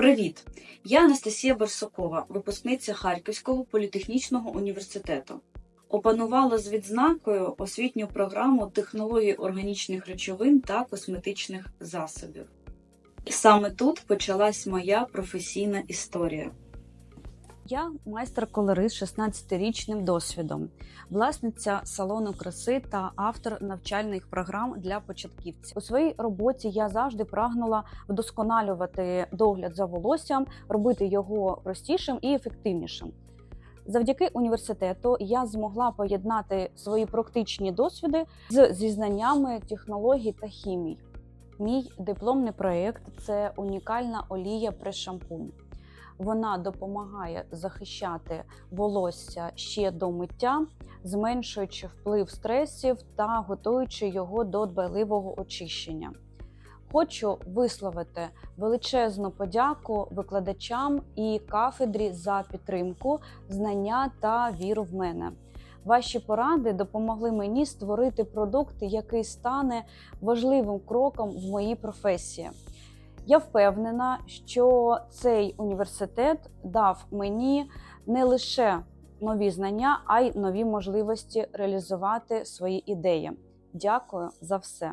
Привіт! Я Анастасія Барсукова, випускниця Харківського політехнічного університету. Опанувала з відзнакою освітню програму технології органічних речовин та косметичних засобів. Саме тут почалась моя професійна історія. Я майстер-колорист з 16-річним досвідом, власниця салону краси та автор навчальних програм для початківців. У своїй роботі я завжди прагнула вдосконалювати догляд за волоссям, робити його простішим і ефективнішим. Завдяки університету я змогла поєднати свої практичні досвіди з зізнаннями технологій та хімій. Мій дипломний проєкт це унікальна олія прес-шампунь. Вона допомагає захищати волосся ще до миття, зменшуючи вплив стресів та готуючи його до дбайливого очищення. Хочу висловити величезну подяку викладачам і кафедрі за підтримку, знання та віру в мене. Ваші поради допомогли мені створити продукт, який стане важливим кроком в моїй професії. Я впевнена, що цей університет дав мені не лише нові знання, а й нові можливості реалізувати свої ідеї. Дякую за все.